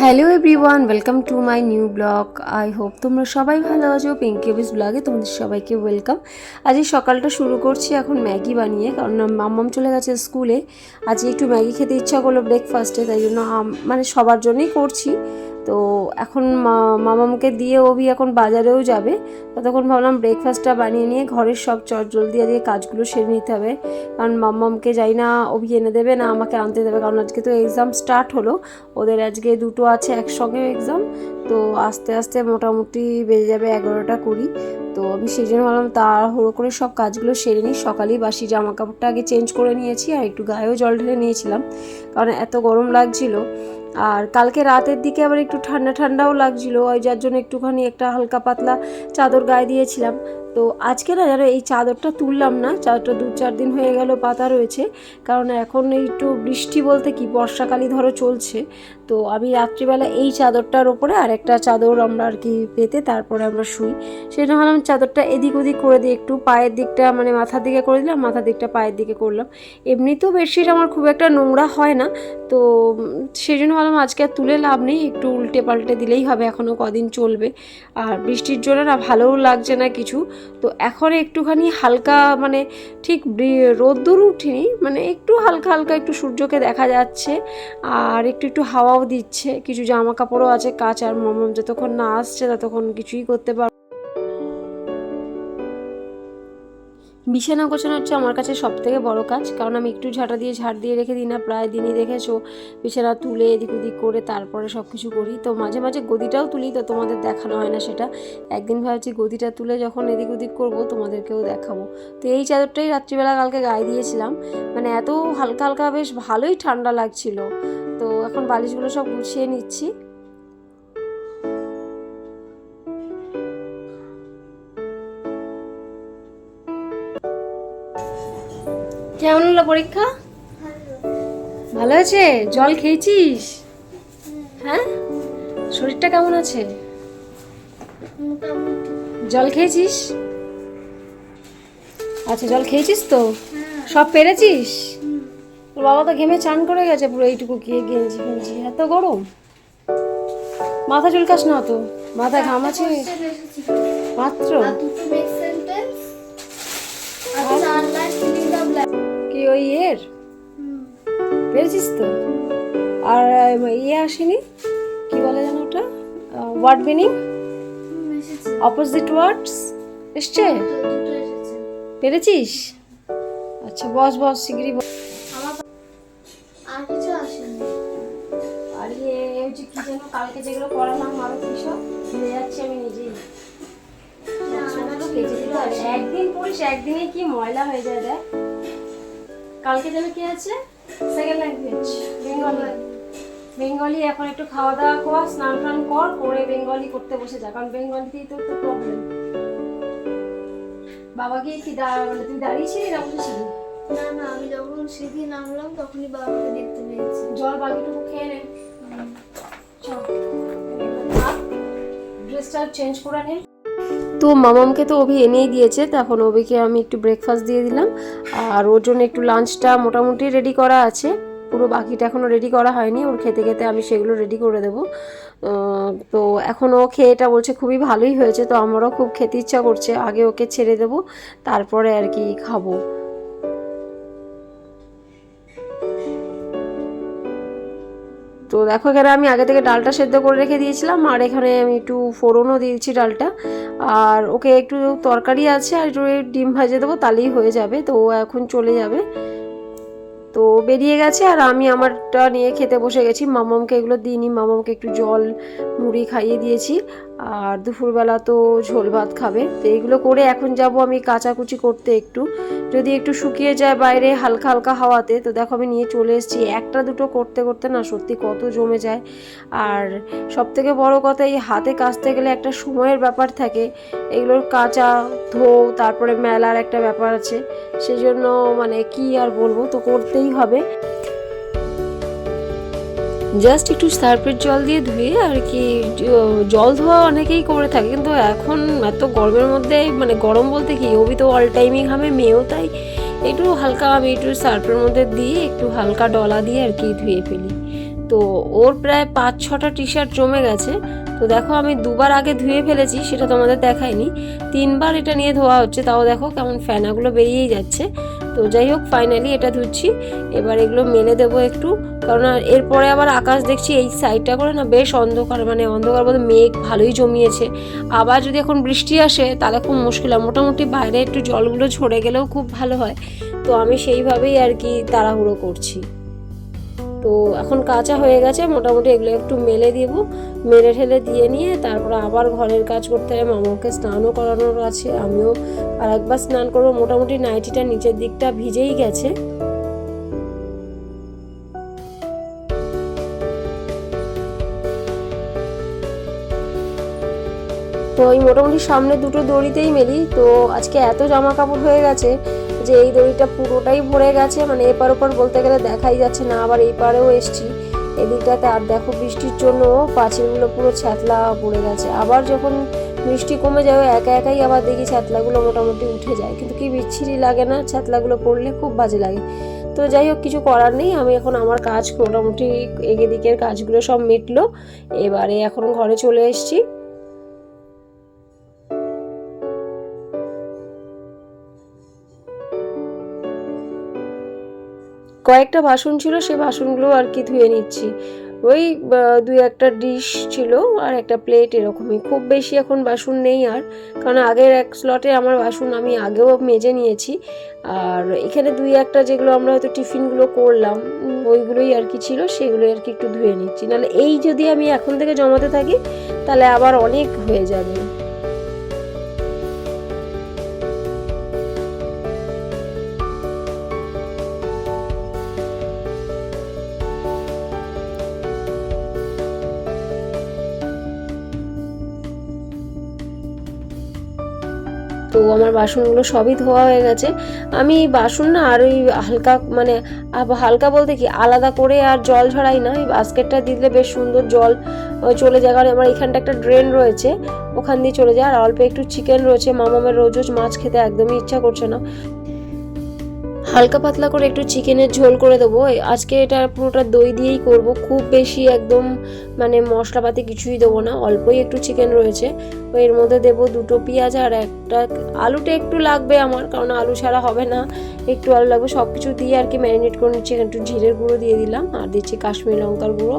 Hello everyone welcome to my new blog I hope তোমরা সবাই ভালো আছো। পিঙ্কি অফিস ব্লগে তোমাদের সবাইকে ওয়েলকাম আজ এই সকালটা শুরু করছি এখন ম্যাগি বানিয়ে, কারণ মাম্মাম চলে গেছে স্কুলে। আজ একটু ম্যাগি খেতে ইচ্ছা করল ব্রেকফাস্টে তাই জন্য মানে সবার জন্যই করছি। তো এখন মামামকে দিয়ে অভি এখন বাজারেও যাবে। ততক্ষণ ভাবলাম ব্রেকফাস্টটা বানিয়ে নিয়ে ঘরের সব চট জলদি আজকে কাজগুলো সেরে নিতে হবে। কারণ মাম্মামকে যাই না, অভি এনে দেবে, না আমাকে আনতে দেবে। কারণ আজকে তো এক্সাম স্টার্ট হলো। ওদের আজকে দুটো আছে একসঙ্গে এক্সাম তো আস্তে আস্তে মোটামুটি বেজে যাবে এগারোটা কুড়ি। তো আমি সেই জন্য ভাবলাম তাড়াহুড়ো করে সব কাজগুলো সেরে নিই। সকালেই বাসি জামা কাপড়টা আগে চেঞ্জ করে নিয়েছি আর একটু গায়েও জল ঢেলে নিয়েছিলাম। কারণ এত গরম লাগছিল। আর কালকে রাতের দিকে আবার একটু ঠান্ডা ঠান্ডাও লাগছিল, ওই যার জন্য একটুখানি একটা হালকা পাতলা চাদর গায়ে দিয়েছিলাম। তো আজকে না যারা এই চাদরটা তুললাম না, চাদরটা দু চার দিন হয়ে গেল, পাতা রয়েছে। কারণ এখন একটু বৃষ্টি বলতে কি, বর্ষাকালই ধরো চলছে। তো আমি রাত্রিবেলা এই চাদরটার ওপরে আরেকটা চাদর আমরা আর কি পেতে তারপরে আমরা শুই। সেটা ভাবলাম চাদরটা এদিক ওদিক করে দিই একটু পায়ের দিকটা মানে মাথার দিকে করে দিলাম, মাথার দিকটা পায়ের দিকে করলাম। এমনিতেও বেডশিট আমার খুব একটা নোংরা হয় না, তো সেই জন্য ভাবলাম আজকে আর তুলে লাভ নেই, একটু উল্টে পাল্টে দিলেই হবে এখনও কদিন চলবে। আর বৃষ্টির জন্য না ভালোও লাগছে না কিছু। তো এখন একটুখানি হালকা মানে ঠিক রোদ্দুর উঠিনি মানে একটু হালকা হালকা একটু সূর্যকে দেখা যাচ্ছে, আর একটু একটু হাওয়াও দিচ্ছে, কিছু জামা কাপড়ও আছে, কাঁচ কাচার মমম যতক্ষণ না আসছে ততক্ষণ কিছুই করতে পার বিছানা গোছানো হচ্ছে আমার কাছে সব থেকে বড় কাজ। কারণ আমি একটু ঝাঁটা দিয়ে ঝাড় দিয়ে রেখে দিই না, প্রায় দিনই দেখেছ। বিছানা তুলে এদিক ওদিক করে তারপরে সব কিছু করি। তো মাঝে মাঝে গদিটাও তুলি, তো তোমাদের দেখানো হয় না সেটা। একদিন ভাবছি গদিটা তুলে যখন এদিক ওদিক করব, তোমাদেরকেও দেখাবো। তো এই চাদরটাই রাত্রিবেলা কালকে গায়ে দিয়েছিলাম। মানে এত হালকা হালকা, বেশ ভালোই ঠান্ডা লাগছিল। তো এখন বালিশগুলো সব গুছিয়ে নিচ্ছি। কেমন হলো পরীক্ষা? ভালো আছে? জল খেয়েছিস? হ্যাঁ? শরীরটা কেমন আছে? জল খেয়েছিস? আচ্ছা জল খেয়েছিস তো? সব পেরেছিস? তোর বাবা তো ঘেমে চান করে গেছে পুরো এইটুকু গিয়ে গেঞ্জি ফেঞ্জি এত গরম? মাথা চুলকাস না তো? মাথা ঘাম আছে? মাত্র? ওই এর পেরেছিস তো? আর ইয়ে আসেনি? কি বলে যেন ওটা? ওয়ার্ড মিনিং অপোজিট ওয়ার্ডস এসছে। পেরেছিস? আচ্ছা বস বস শিগগিরই বস। আর কিছু আসেনি। আর ইয়ে হচ্ছে কি যেন কালকে যেগুলো পড়ালাম আরও কি সব? ভুলে যাচ্ছি আমি নিজেই। সবগুলো কেচে দিতে হবে। একদিন পড়িস একদিনে কি ময়লা হয়ে যায় দেখ। কালকে যাবে কি আছে? সেকেন্ড ল্যাঙ্গুয়েজ বেঙ্গলি বেঙ্গলি এখন একটু খাওয়া দাওয়া কর স্নান টান কর করে বেঙ্গলি করতে বসে যা কারণ বেঙ্গলিতেই তো তো প্রবলেম বাবা গিয়ে কি মানে তুই দাঁড়িয়েছিলি না বসেছিলি না না আমি যখন সিঁড়ি নামলাম তখনই বাবাকে দেখতে পেয়েছি। জল বাকিটুকু খেয়ে নে। চল ড্রেসটা চেঞ্জ করে নে। তো মামামকে তো অভি এনেই দিয়েছে, তখন অভিকে আমি একটু ব্রেকফাস্ট দিয়ে দিলাম। আর ওর জন্য একটু লাঞ্চটা মোটামুটি রেডি করা আছে। পুরো বাকিটা এখনও রেডি করা হয়নি, ওর খেতে খেতে আমি সেগুলো রেডি করে দেব। তো এখন ও খেয়ে এটা বলছে খুবই ভালোই হয়েছে, তো আমারও খুব খেতে ইচ্ছা করছে, আগে ওকে ছেড়ে দেবো, তারপরে আর কি খাব। তো দেখো, এখানে আমি আগে থেকে ডালটা সেদ্ধ করে রেখে দিয়েছিলাম, আর এখানে আমি একটু ফোড়নও দিয়েছি ডালটা। আর ওকে একটু তরকারি আছে, আর একটু ডিম ভাজে দেবো, তাহলেই হয়ে যাবে, তো ও এখন চলে যাবে। তো বেরিয়ে গেছে, আর আমি আমারটা নিয়ে খেতে বসে গেছি। মামামকে এগুলো দিইনি, মামামকে একটু জল, মুড়ি খাইয়ে দিয়েছি। আর দুপুরবেলা তো ঝোল ভাত খাবে। তো এইগুলো করে এখন যাব আমি কাচাকুচি করতে একটু। যদি একটু শুকিয়ে যায় বাইরে হালকা হালকা হাওয়াতে, তো দেখো আমি নিয়ে চলে এসেছি। একটা দুটো করতে করতে না সত্যি কত জমে যায়। আর সব থেকে বড় কথা, এই হাতে কাচতে গেলে একটা সময়ের ব্যাপার থাকে। এগুলোর কাঁচা ধো, তারপরে মেলার একটা ব্যাপার আছে। সেজন্য মানে কি আর বলব, তো করতেই হবে। জাস্ট একটু সার্ফের জল দিয়ে ধুয়ে আর কি জল ধোয়া অনেকেই করে থাকে, কিন্তু এখন এত গরমের মধ্যে মানে গরম বলতে কি ওবি তো অল টাইমই ঘামে, মেয়েও তাই। একটু হালকা আমি একটু সার্ফের মধ্যে দিয়ে একটু হালকা ডলা দিয়ে আর কি ধুয়ে ফেলি। তো ওর প্রায় পাঁচ ছটা টি শার্ট জমে গেছে। তো দেখো আমি দুবার আগে ধুয়ে ফেলেছি, সেটা তোমাদের দেখায়নি তিনবার এটা নিয়ে ধোয়া হচ্ছে, তাও দেখো কেমন ফ্যানাগুলো বেরিয়েই যাচ্ছে। তো যাই হোক ফাইনালি এটা ধুচ্ছি এবার এগুলো মেলে দেবো একটু। কারণ এরপরে আবার আকাশ দেখছি এই সাইডটা করে না বেশ অন্ধকার মানে অন্ধকার বলতে মেঘ ভালোই জমিয়েছে। আবার যদি এখন বৃষ্টি আসে, তাহলে খুব মুশকিল হয়। মোটামুটি বাইরে একটু জলগুলো ঝরে গেলেও খুব ভালো হয়। তো আমি সেইভাবেই আর কি তাড়াহুড়ো করছি। তো এখন কাঁচা হয়ে গেছে, মোটামুটি এগুলো একটু মেলে দিব। মেলে ঠেলে দিয়ে নিয়ে তারপরে আবার ঘরের কাজ করতে হবে। মামাকে স্নানও করানোর আছে, আমিও আর একবার স্নান করব। মোটামুটি নাইটিটা নিচের দিকটা ভিজেই গেছে। তো এই মোটামুটি সামনে দুটো দড়িতেই মেলি। তো আজকে এত জামা কাপড় হয়ে গেছে যে এই দড়িটা পুরোটাই ভরে গেছে মানে এপার ওপার বলতে গেলে দেখাই যাচ্ছে না, আবার এই পারেও এসছি। এদিকটাতে আর দেখো বৃষ্টির জন্য পাঁচিলগুলো পুরো ছ্যাতলা পড়ে গেছে। আবার যখন বৃষ্টি কমে যাবে, একা একাই আবার দেখি ছ্যাতলাগুলো মোটামুটি উঠে যায়। কিন্তু কি বিচ্ছিরি লাগে না, ছ্যাতলাগুলো পড়লে খুব বাজে লাগে। তো যাই হোক, কিছু করার নেই। আমি এখন আমার কাজ মোটামুটি এগে দিকের কাজগুলো সব মিটলো। এবারে এখন ঘরে চলে এসেছি। কয়েকটা বাসন ছিল সেই বাসনগুলো আর কি ধুয়ে নিচ্ছি। ওই দুই একটা ডিশ ছিল আর একটা প্লেট এরকমই। খুব বেশি এখন বাসন নেই আর, কারণ আগের এক স্লটে আমার বাসন আমি আগেও মেজে নিয়েছি। আর এখানে দুই একটা যেগুলো আমরা হয়তো টিফিনগুলো করলাম, ওইগুলোই আর কি ছিল, সেগুলোই আর কি একটু ধুয়ে নিচ্ছি। নাহলে এই যদি আমি এখন থেকে জমাতে থাকি, তাহলে আবার অনেক হয়ে যাবে। বাসনগুলো সবই ধোয়া হয়ে গেছে। আমি বাসন না আর ওই হালকা মানে হালকা বলতে কি, আলাদা করে আর জল ঝড়াই না। ওই বাস্কেটটা দিলে বেশ সুন্দর জল চলে যায়। কারণ আমার এখানটা একটা ড্রেন রয়েছে, ওখান দিয়ে চলে যায়। আর অল্প একটু চিকেন রয়েছে, মামামের রোজ রোজ মাছ খেতে একদমই ইচ্ছা করছে না। হালকা পাতলা করে একটু চিকেনের ঝোল করে দেবো। আজকে এটা পুরোটা দই দিয়েই করব। খুব বেশি একদম মানে মশলাপাতি কিছুই দেবো না, অল্পই একটু চিকেন রয়েছে। তো এর মধ্যে দেবো দুটো পেঁয়াজ আর একটা, আলুটা একটু লাগবে আমার, কারণ আলু ছাড়া হবে না। একটু আলু লাগবে সব কিছু দিয়ে আর কি ম্যারিনেট করে নিচ্ছি। একটু জিরের গুঁড়ো দিয়ে দিলাম আর দিচ্ছি কাশ্মীর লঙ্কার গুঁড়ো।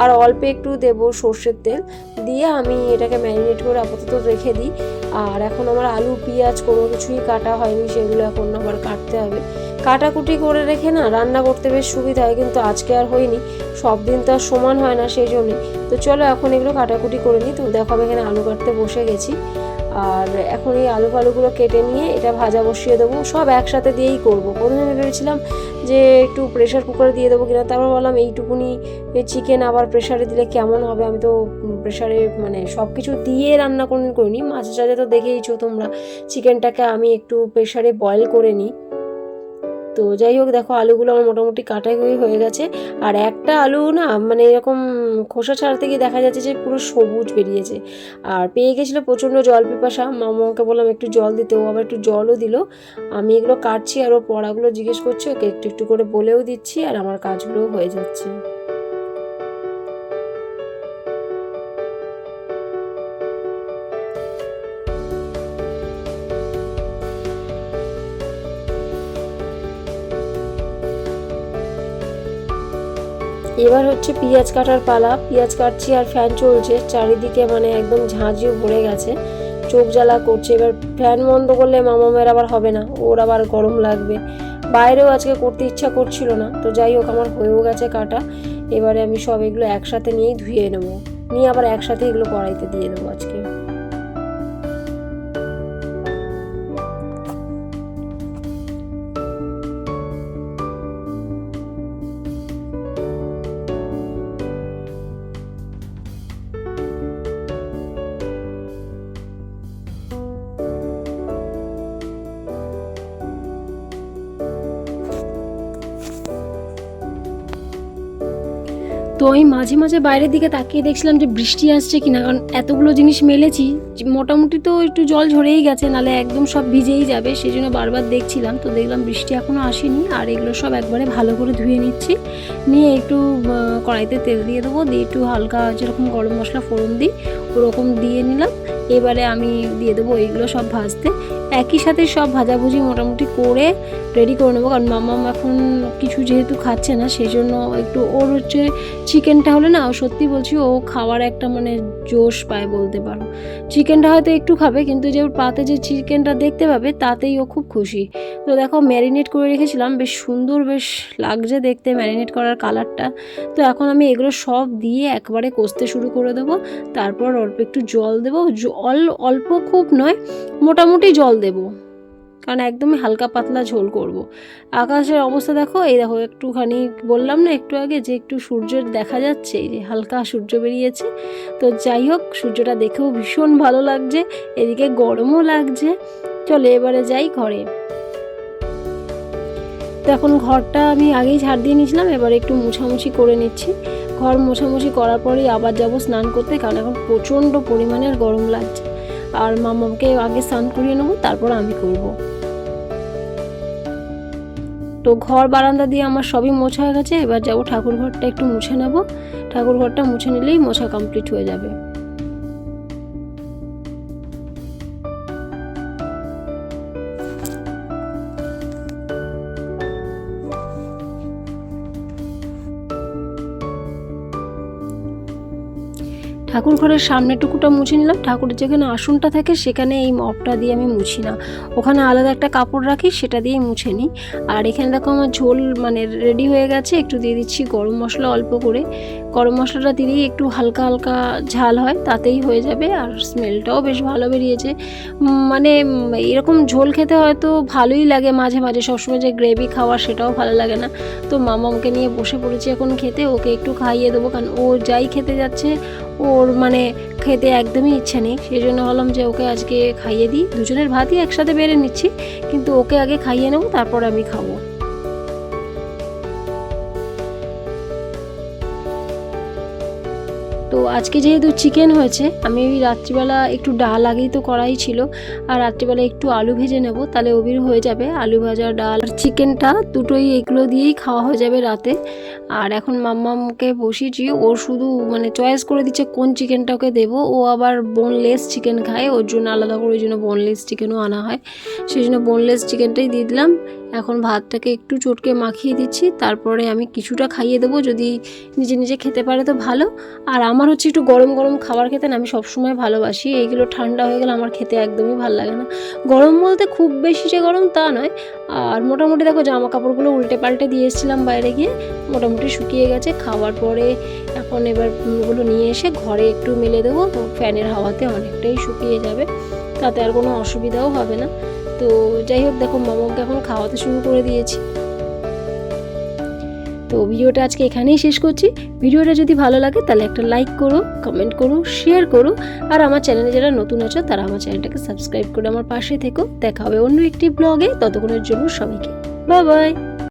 আর অল্প একটু দেবো সর্ষের তেল। দিয়ে আমি এটাকে ম্যারিনেট করে আপাতত রেখে দিই। আর এখন আমার আলু, পেঁয়াজ কোনো কিছুই কাটা হয়নি, সেগুলো এখন আবার কাটতে হবে। কাটাকুটি করে রেখে না রান্না করতে বেশ সুবিধা হয়, কিন্তু আজকে আর হয়নি। সব দিন তো আর সমান হয় না সেই জন্যই তো চলো এখন এগুলো কাটাকুটি করে নিই। তো দেখো আমি এখানে আলু কাটতে বসে গেছি। আর এখন এই আলু ফালুগুলো কেটে নিয়ে এটা ভাজা বসিয়ে দেবো। সব একসাথে দিয়েই করব। প্রথমে আমি ভেবেছিলাম যে একটু প্রেশার কুকারে দিয়ে দেবো কিনা। তারপর বললাম এইটুকুনি চিকেন আবার প্রেশারে দিলে কেমন হবে? আমি তো প্রেশারে মানে সব কিছু দিয়ে রান্না কোনোদিন করিনি। মাঝে সাঝে তো দেখেইছো তোমরা। চিকেনটাকে আমি একটু প্রেশারে বয়েল করে নিই। তো যাই হোক, দেখো আলুগুলো আমার মোটামুটি কাটাই হয়ে গেছে। আর একটা আলু না মানে এরকম খোসা ছাড়তে গিয়ে দেখা যাচ্ছে যে পুরো সবুজ বেরিয়েছে। আর পেয়ে গেছিল প্রচণ্ড জল পিপাসা। মামাকে বললাম একটু জল দিতে, ও আবার একটু জলও দিল। আমি এগুলো কাটছি আর ও পড়াগুলো জিজ্ঞেস করছি, ওকে একটু একটু করে বলেও দিচ্ছি আর আমার কাজগুলোও হয়ে যাচ্ছে। এবার হচ্ছে পেঁয়াজ কাটার পালা। পেঁয়াজ কাটছি আর ফ্যান চলছে। চারিদিকে মানে একদম ঝাঁঝিও ভরে গেছে। চোখ জ্বালা করছে। এবার ফ্যান বন্ধ করলে মামামের আবার হবে না। ওর আবার গরম লাগবে। বাইরেও আজকে করতে ইচ্ছা করছিল না। তো যাই হোক, আমার হয়েও গেছে কাটা। এবারে আমি সব এগুলো একসাথে নিয়েই ধুয়ে নেব। নিয়ে আবার একসাথে এগুলো কড়াইতে দিয়ে দেবো আজকে। তো আমি মাঝে মাঝে বাইরের দিকে তাকিয়ে দেখছিলাম যে বৃষ্টি আসছে কিনা, কারণ এতগুলো জিনিস মেলেছি মোটামুটি তো একটু জল ঝরেই গেছে, নালে একদম সব ভিজেই যাবে সেই জন্য বারবার দেখছিলাম। তো দেখলাম বৃষ্টি এখনও আসেনি, আর এগুলো সব একবারে ভালো করে ধুয়ে নিচ্ছি। নিয়ে একটু কড়াইতে তেল দিয়ে দেবো, দিয়ে একটু হালকা যেরকম গরম মশলা ফোড়ন দিই, ওরকম দিয়ে নিলাম। এবারে আমি দিয়ে দেবো এইগুলো সব ভাজতে। একই সাথে সব ভাজাভুজি মোটামুটি করে রেডি করে নেব, কারণ মাম্মাম এখন কিছু যেহেতু খাচ্ছে না সেই জন্য একটু ওর হচ্ছে চিকেনটা হলে না সত্যি বলছি ও খাওয়ার একটা মানে জোশ পায় বলতে পারো। চিকেনটা হয়তো একটু খাবে, কিন্তু যে ওর পাতে যে চিকেনটা দেখতে পাবে, তাতেই ও খুব খুশি। তো দেখো ম্যারিনেট করে রেখেছিলাম, বেশ সুন্দর বেশ লাগছে দেখতে ম্যারিনেট করার কালারটা তো এখন আমি এগুলো সব দিয়ে একবারে কষতে শুরু করে দেবো, তারপর অল্প একটু জল দেবো জল অল্প খুব নয়, মোটামুটি জল দেবো। কারণ একদমই হালকা পাতলা ঝোল করব। আকাশের অবস্থা দেখো, এই দেখো, একটুখানি বললাম না একটু আগে যে একটু সূর্যের দেখা যাচ্ছে যে হালকা সূর্য বেরিয়েছে। তো যাই হোক, সূর্যটা দেখেও ভীষণ ভালো লাগছে, এদিকে গরমও লাগছে। চলে এবারে যাই ঘরে। তো এখন ঘরটা আমি আগেই ঝাড় দিয়ে নিয়েছিলাম, এবারে একটু মুছামুছি করে নিচ্ছি। ঘর মোছামুছি করার পরেই আবার যাব স্নান করতে, কারণ এখন প্রচণ্ড পরিমাণের গরম লাগছে। আর মামাকে আগে স্নান করিয়ে নেব, তারপর আমি করব। তো ঘর বারান্দা দিয়ে আমার সবই মোছা হয়ে গেছে, এবার যাব ঠাকুর ঘরটা একটু মুছে নেব। ঠাকুর ঘরটা মুছে নিলেই মোছা কমপ্লিট হয়ে যাবে। ঠাকুর ঘরের সামনেটুকুটা মুছে নিলাম। ঠাকুরের যেখানে আসনটা থাকে সেখানে এই মপটা দিয়ে আমি মুছি না। ওখানে আলাদা একটা কাপড় রাখি, সেটা দিয়ে মুছে নিই। আর এখানে দেখো আমার ঝোল মানে রেডি হয়ে গেছে। একটু দিয়ে দিচ্ছি গরম মশলা অল্প করে। গরম মশলাটা দিলেই একটু হালকা হালকা ঝাল হয়, তাতেই হয়ে যাবে আর স্মেলটাও বেশ ভালো বেরিয়েছে। মানে এরকম ঝোল খেতে হয়তো ভালোই লাগে মাঝে মাঝে, সবসময় যে গ্রেভি খাওয়া সেটাও ভালো লাগে না। তো মামামকে নিয়ে বসে পড়েছি এখন খেতে, ওকে একটু খাইয়ে দেবো কারণ ও যাই খেতে যাচ্ছে, ওর মানে খেতে একদমই ইচ্ছে নেই। সেই জন্য ভাবলাম যে ওকে আজকে খাইয়ে দিই। দুজনের ভাতই একসাথে বেড়ে নিচ্ছি, কিন্তু ওকে আগে খাইয়ে নেব, তারপর আমি খাব। তো আজকে যেহেতু চিকেন হয়েছে, আমি ওই রাত্রিবেলা একটু ডাল আগেই তো করাই ছিল, আর রাত্রিবেলা একটু আলু ভেজে নেব, তাহলে ওবির হয়ে যাবে আলু ভাজা, ডাল আর চিকেনটা দুটোই এগুলো দিয়েই খাওয়া হয়ে যাবে রাতে। আর এখন মাম্মামকে বসিয়েছি, ও শুধু মানে চয়েস করে দিচ্ছে কোন চিকেনটা ওকে দেবো, ও আবার বোনলেস চিকেন খায়, ওর জন্য আলাদা করে ওই জন্য বোনলেস চিকেনও আনা হয়। সেই জন্য বোনলেস চিকেনটাই দিয়ে দিলাম। এখন ভাতটাকে একটু চটকে মাখিয়ে দিচ্ছি, তারপরে আমি কিছুটা খাইয়ে দেবো, যদি নিজে নিজে খেতে পারে তো ভালো। আর আমার হচ্ছে একটু গরম গরম খাবার খেতে না আমি সবসময় ভালোবাসি, এইগুলো ঠান্ডা হয়ে গেলে আমার খেতে একদমই ভালো লাগে না। গরম বলতে খুব বেশি যে গরম তা নয়, আর মোটামুটি দেখো জামা কাপড়গুলো উল্টে পাল্টে দিয়ে এসেছিলাম বাইরে গিয়ে, মোটামুটি শুকিয়ে গেছে। খাওয়ার পরে এখন এবার ওগুলো নিয়ে এসে ঘরে একটু মেলে দেবো, তো ফ্যানের হাওয়াতে অনেকটাই শুকিয়ে যাবে, তাতে আর কোনো অসুবিধাও হবে না। তো যাই হোক, দেখো মামাকে এখন খাওয়াতে শুরু করে দিয়েছি। তো ভিডিওটা আজকে এখানেই শেষ করছি। ভিডিওটা যদি ভালো লাগে, তাহলে একটা লাইক করো কমেন্ট করো শেয়ার করো। আর আমার চ্যানেলে যারা নতুন আছো, তারা আমার চ্যানেলটাকে সাবস্ক্রাইব করে আমার পাশে থেকো। দেখা হবে অন্য একটি ব্লগে ততক্ষণের জন্য সবাইকে বাই বাই